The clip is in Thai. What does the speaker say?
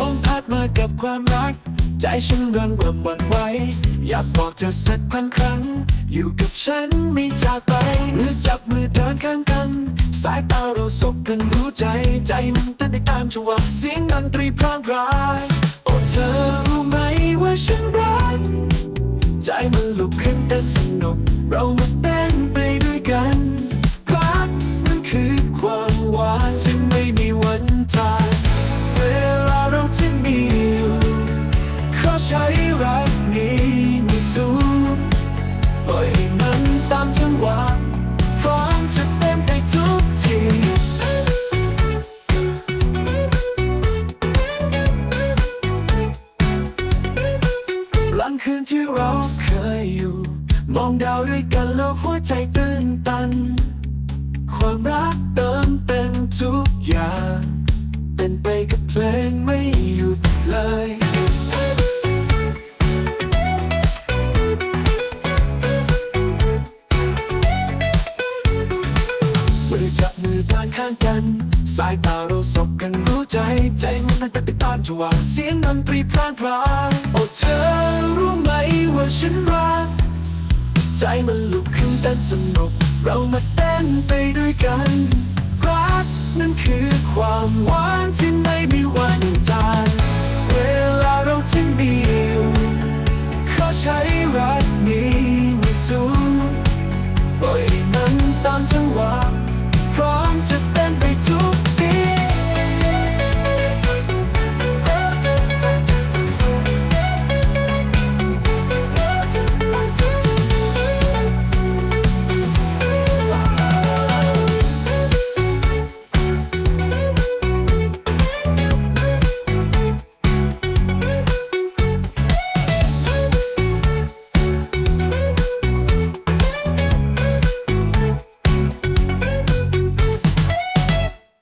ลมพัดมากับความรัก ใจฉันเริ่มเริ่มหวั่นไหวอยากบอกเธอสักพันครั้ง อยู่กับฉันไม่จากไปหรือจับมือเดินข้างกัน สายตาเราสบกันรู้ใจ ใจมันเต้นไปตามจังหวะเสียงดนตรีพรางพรายโอ้เธอรู้ไหมว่าฉันรัก ใจมันลุกขึ้นเต้นสนุก เรามา หลังคืนที่เราเคยอยู่ มองดาวด้วยกันแล้วหัวใจตื่นตัน ความรักเติมเต็มทุกอย่างเป็นไปกับเพลงไม่หยุดเลยมือจับมือด้านข้างกัน สายตาเราสบกันรู้ใจ ใจมันนั้นเป็นไป จังหวะเสียงดนตรีพรานพรางโอ้เธอรู้ไหมว่าฉันรัก ใจมันลุกขึ้นเต้นสนุก เรามาเต้นไปด้วยกัน รักนั่นคือความหวา